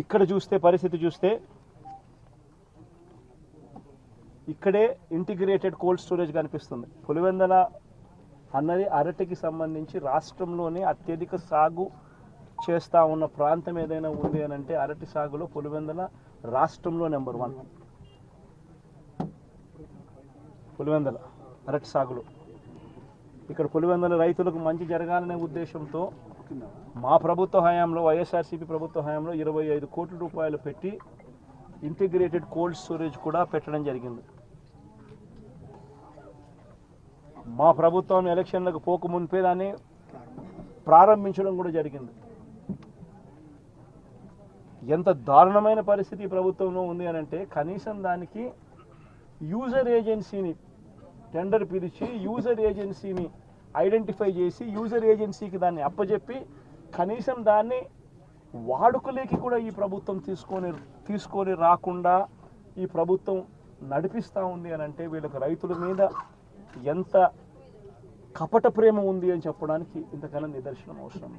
ఇక్కడ చూస్తే పరిస్థితి చూస్తే ఇక్కడే ఇంటిగ్రేటెడ్ కోల్డ్ స్టోరేజ్ కనిపిస్తుంది. పులివెందల అన్నది అరటికి సంబంధించి రాష్ట్రంలోనే అత్యధిక సాగు చేస్తూ ఉన్న ప్రాంతం ఏదైనా ఉంది అని అంటే అరటి సాగులో పులివెందల రాష్ట్రంలో నెంబర్ వన్. పులివెందల అరటి సాగులో. ఇక్కడ పులివెందల రైతులకు మంచి జరగాలనే ఉద్దేశంతో మా ప్రభుత్వ హయాంలో వైఎస్ఆర్సీపీ ప్రభుత్వ హయాంలో ఇరవై ఐదు కోట్ల రూపాయలు పెట్టి ఇంటిగ్రేటెడ్ కోల్డ్ స్టోరేజ్ కూడా పెట్టడం జరిగింది. మా ప్రభుత్వం ఎలక్షన్లకు పోక మునిపే దాన్ని ప్రారంభించడం కూడా జరిగింది. ఎంత దారుణమైన పరిస్థితి ప్రభుత్వంలో ఉంది అని అంటే కనీసం దానికి యూజర్ ఏజెన్సీని టెండర్ పిలిచి యూజర్ ఏజెన్సీని ఐడెంటిఫై చేసి యూజర్ ఏజెన్సీకి దాన్ని అప్పజెప్పి కనీసం దాన్ని వాడుకలేకి కూడా ఈ ప్రభుత్వం తీసుకొని తీసుకొని రాకుండా ఈ ప్రభుత్వం నడిపిస్తూ ఉంది అని అంటే వీళ్ళకి రైతుల మీద ఎంత కపట ప్రేమ ఉంది అని చెప్పడానికి ఇంతకన్నా నిదర్శనం అవసరం.